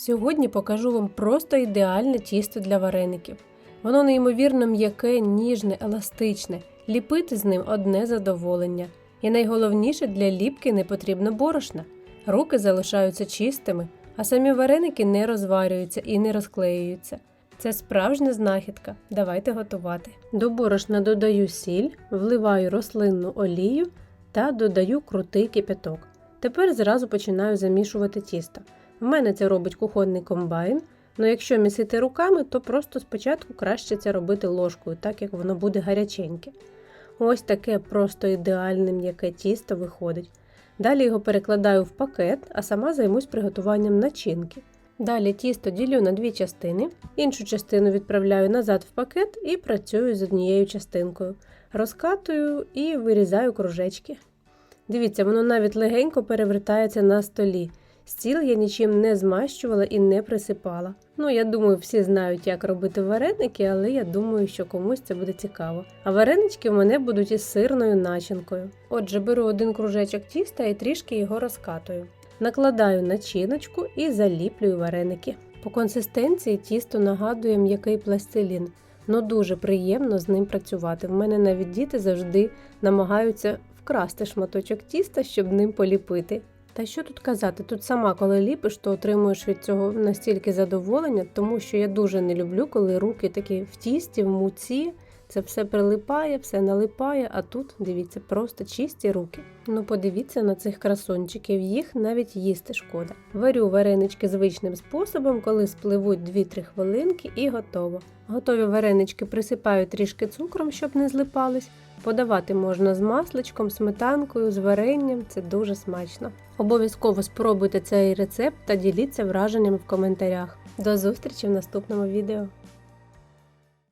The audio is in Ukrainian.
Сьогодні покажу вам просто ідеальне тісто для вареників. Воно неймовірно м'яке, ніжне, еластичне, ліпити з ним одне задоволення. І найголовніше для ліпки не потрібно борошна. Руки залишаються чистими, а самі вареники не розварюються і не розклеюються. Це справжня знахідка. Давайте готувати. До борошна додаю сіль, вливаю рослинну олію та додаю крутий кипяток. Тепер зразу починаю замішувати тісто. В мене це робить кухонний комбайн. але якщо місити руками, то просто спочатку краще це робити ложкою, так як воно буде гаряченьке. Ось таке просто ідеальне м'яке тісто виходить. Далі його перекладаю в пакет, а сама займусь приготуванням начинки. Далі тісто ділю на дві частини, іншу частину відправляю назад в пакет і працюю з однією частинкою. Розкатую і вирізаю кружечки. Дивіться, воно навіть легенько перевертається на столі. Стіл я нічим не змащувала і не присипала. Ну, я думаю, всі знають, як робити вареники, але я думаю, що комусь це буде цікаво. А варенички в мене будуть із сирною начинкою. Отже, беру один кружечок тіста і трішки його розкатую. Накладаю начиночку і заліплюю вареники. По консистенції тісто нагадує м'який пластилін, ну дуже приємно з ним працювати. В мене навіть діти завжди намагаються вкрасти шматочок тіста, щоб ним поліпити. Та що тут казати? Тут сама, коли ліпиш, то отримуєш від цього настільки задоволення, тому що я дуже не люблю, коли руки такі в тісті, в муці. Це все прилипає, все налипає, а тут, дивіться, просто чисті руки. Ну подивіться на цих красончиків, їх навіть їсти шкода. Варю варенички звичним способом, коли спливуть 2-3 хвилинки і готово. Готові варенички присипаю трішки цукром, щоб не злипались. Подавати можна з масличком, сметанкою, з варенням, це дуже смачно. Обов'язково спробуйте цей рецепт та діліться враженнями в коментарях. До зустрічі в наступному відео.